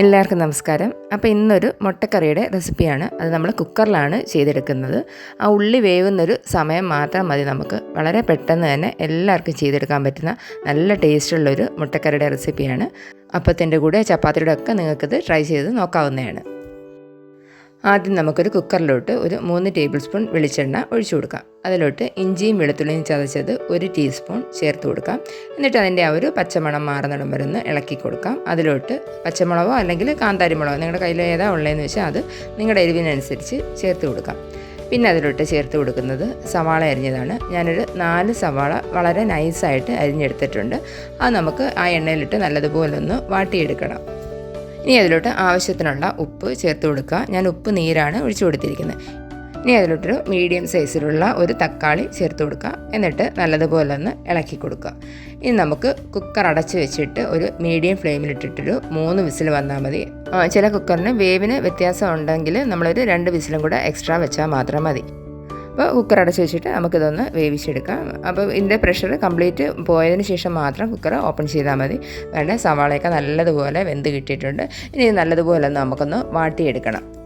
എല്ലാവർക്കും നമസ്കാരം. അപ്പോൾ ഇന്നൊരു മുട്ടക്കറിയുടെ റെസിപ്പിയാണ്. അത് നമ്മൾ കുക്കറിലാണ് ചെയ്തെടുക്കുന്നത്. ആ ഉള്ളി വേവുന്നൊരു സമയം മാത്രം മതി നമുക്ക്. വളരെ പെട്ടെന്ന് തന്നെ എല്ലാവർക്കും ചെയ്തെടുക്കാൻ പറ്റുന്ന നല്ല ടേസ്റ്റുള്ളൊരു മുട്ടക്കറിയുടെ റെസിപ്പിയാണ്. അപ്പത്തിന്റെ കൂടെ ചപ്പാത്തിയുടെ ഒക്കെ നിങ്ങൾക്കിത് ട്രൈ ചെയ്ത് നോക്കാവുന്നതാണ്. ആദ്യം നമുക്കൊരു കുക്കറിലോട്ട് ഒരു മൂന്ന് ടേബിൾ സ്പൂൺ വെളിച്ചെണ്ണ ഒഴിച്ചു കൊടുക്കാം. അതിലോട്ട് ഇഞ്ചിയും വെളുത്തുള്ളിയും ചതച്ചത് ഒരു ടീസ്പൂൺ ചേർത്ത് കൊടുക്കാം. എന്നിട്ട് അതിന്റെ ആ ഒരു പച്ചമണം മാറുന്നിടം വരെ ഒന്ന് ഇളക്കി കൊടുക്കാം. അതിലോട്ട് പച്ചമുളകോ അല്ലെങ്കിൽ കാന്താരി മുളകോ നിങ്ങളുടെ കയ്യിൽ ഏതാ ഉള്ളതെന്ന് വെച്ചാൽ അത് നിങ്ങളുടെ എരിവിനനുസരിച്ച് ചേർത്ത് കൊടുക്കാം. പിന്നെ അതിലോട്ട് ചേർത്ത് കൊടുക്കുന്നത് സവാള അരിഞ്ഞതാണ്. ഞാനൊരു നാല് സവാള വളരെ നൈസായിട്ട് അരിഞ്ഞെടുത്തിട്ടുണ്ട്. അത് നമുക്ക് ആ എണ്ണയിലിട്ട് നല്ലതുപോലെ ഒന്ന് വാട്ടിയെടുക്കണം. ഇനി അതിലോട്ട് ആവശ്യത്തിനുള്ള ഉപ്പ് ചേർത്ത് കൊടുക്കുക. ഞാൻ ഉപ്പ് നീരാണ് ഒഴിച്ചു കൊടുത്തിരിക്കുന്നത്. ഇനി അതിലോട്ടൊരു മീഡിയം സൈസിലുള്ള ഒരു തക്കാളി ചേർത്ത് കൊടുക്കുക. എന്നിട്ട് നല്ലതുപോലെ ഒന്ന് ഇളക്കി കൊടുക്കുക. ഇനി നമുക്ക് കുക്കർ അടച്ച് വെച്ചിട്ട് ഒരു മീഡിയം ഫ്ലെയിമിലിട്ടിട്ടൊരു മൂന്ന് വിസിൽ വന്നാൽ മതി. ചില കുക്കറിന് വേവിന് വ്യത്യാസം ഉണ്ടെങ്കിൽ നമ്മളൊരു രണ്ട് വിസിലും കൂടെ എക്സ്ട്രാ വെച്ചാൽ മാത്രം മതി. അപ്പോൾ കുക്കർ അടച്ച് വെച്ചിട്ട് നമുക്കിതൊന്ന് വേവിച്ചെടുക്കാം. അപ്പോൾ ഇതിന്റെ പ്രഷർ കംപ്ലീറ്റ് പോയതിന് ശേഷം മാത്രം കുക്കർ ഓപ്പൺ ചെയ്താൽ മതി. വേണ്ട സവാളയൊക്കെ നല്ലതുപോലെ വെന്ത് കിട്ടിയിട്ടുണ്ട്. ഇനി നല്ലതുപോലെ ഒന്ന് നമുക്കൊന്ന് വാട്ടിയെടുക്കണം.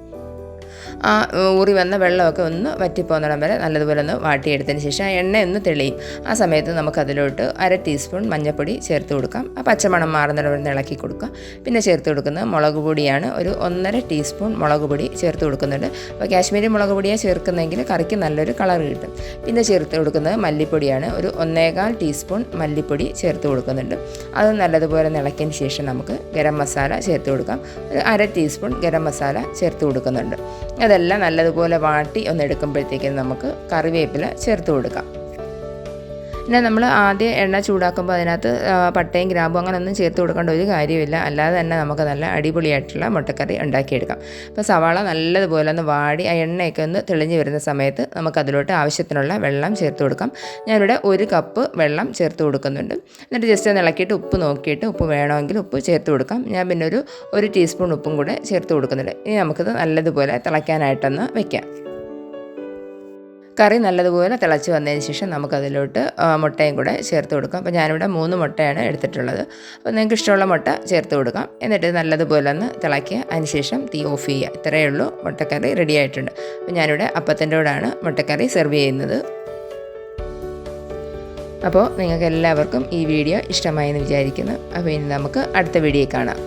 ആ ഊറി വന്ന വെള്ളമൊക്കെ ഒന്ന് വറ്റിപ്പോന്നിടം വരെ നല്ലതുപോലെ ഒന്ന് വാട്ടിയെടുത്തതിന് ശേഷം ആ എണ്ണ ഒന്ന് തെളിയും. ആ സമയത്ത് നമുക്ക് നമുക്കതിലോട്ട് അര ടീസ്പൂൺ മഞ്ഞൾപ്പൊടി ചേർത്ത് കൊടുക്കാം. ആ പച്ചമണം മാറുന്നിടം വരെ ഇളക്കി കൊടുക്കുക. പിന്നെ ചേർത്ത് കൊടുക്കുന്നത് മുളക് പൊടിയാണ്. ഒരു ഒന്നര ടീസ്പൂൺ മുളക് പൊടി ചേർത്ത് കൊടുക്കുന്നുണ്ട്. അപ്പോൾ കാശ്മീരി മുളക് പൊടിയാണ് ചേർക്കുന്നതെങ്കിൽ കറിക്ക് നല്ലൊരു കളർ കിട്ടും. പിന്നെ ചേർത്ത് കൊടുക്കുന്നത് മല്ലിപ്പൊടിയാണ്. ഒരു ഒന്നേകാൽ ടീസ്പൂൺ മല്ലിപ്പൊടി ചേർത്ത് കൊടുക്കുന്നുണ്ട്. അത് നല്ലതുപോലെ ഇളക്കിയതിന് ശേഷം നമുക്ക് ഗരം മസാല ചേർത്ത് കൊടുക്കാം. ഒരു അര ടീസ്പൂൺ ഗരം മസാല ചേർത്ത് കൊടുക്കുന്നുണ്ട്. അതെല്ലാം നല്ലതുപോലെ വാട്ടി ഒന്ന് എടുക്കുമ്പോഴത്തേക്കും നമുക്ക് കറിവേപ്പില ചേർത്ത് കൊടുക്കാം. പിന്നെ നമ്മൾ ആദ്യം എണ്ണ ചൂടാക്കുമ്പോൾ അതിനകത്ത് പട്ടയും ഗ്രാമ്പും അങ്ങനെ ഒന്നും ചേർത്ത് കൊടുക്കേണ്ട ഒരു കാര്യമില്ല. അല്ലാതെ തന്നെ നമുക്ക് നല്ല അടിപൊളിയായിട്ടുള്ള മുട്ടക്കറി ഉണ്ടാക്കിയെടുക്കാം. അപ്പോൾ സവാള നല്ലതുപോലെ ഒന്ന് വാടി ആ എണ്ണയൊക്കെ ഒന്ന് തെളിഞ്ഞു വരുന്ന സമയത്ത് നമുക്ക് അതിലോട്ട് ആവശ്യത്തിനുള്ള വെള്ളം ചേർത്ത് കൊടുക്കാം. ഞാനിവിടെ ഒരു കപ്പ് വെള്ളം ചേർത്ത് കൊടുക്കുന്നുണ്ട്. എന്നിട്ട് ജസ്റ്റ് ഒന്ന് ഇളക്കിയിട്ട് ഉപ്പ് നോക്കിയിട്ട് ഉപ്പ് വേണമെങ്കിൽ ഉപ്പ് ചേർത്ത് കൊടുക്കാം. ഞാൻ പിന്നെ ഒരു ഒരു ടീസ്പൂൺ ഉപ്പും കൂടെ ചേർത്ത് കൊടുക്കുന്നുണ്ട്. ഇനി നമുക്കിത് നല്ലതുപോലെ തിളയ്ക്കാനായിട്ടൊന്ന് വെക്കാം. കറി നല്ലതുപോലെ തിളച്ച് വന്നതിന് ശേഷം നമുക്കതിലോട്ട് മുട്ടയും കൂടെ ചേർത്ത് കൊടുക്കാം. അപ്പോൾ ഞാനിവിടെ മൂന്ന് മുട്ടയാണ് എടുത്തിട്ടുള്ളത്. അപ്പോൾ നിങ്ങൾക്ക് ഇഷ്ടമുള്ള മുട്ട ചേർത്ത് കൊടുക്കാം. എന്നിട്ട് നല്ലതുപോലെ ഒന്ന് തിളക്കി അതിന് ശേഷം തീ ഓഫ് ചെയ്യുക. ഇത്രയേ ഉള്ളൂ. മുട്ടക്കറി റെഡി ആയിട്ടുണ്ട്. അപ്പോൾ ഞാനിവിടെ അപ്പത്തിന്റെ കൂടെയാണ് മുട്ടക്കറി സെർവ് ചെയ്യുന്നത്. അപ്പോൾ നിങ്ങൾക്ക് എല്ലാവർക്കും ഈ വീഡിയോ ഇഷ്ടമായി എന്ന് വിചാരിക്കുന്നു. അപ്പോൾ ഇനി നമുക്ക് അടുത്ത വീഡിയോ കാണാം.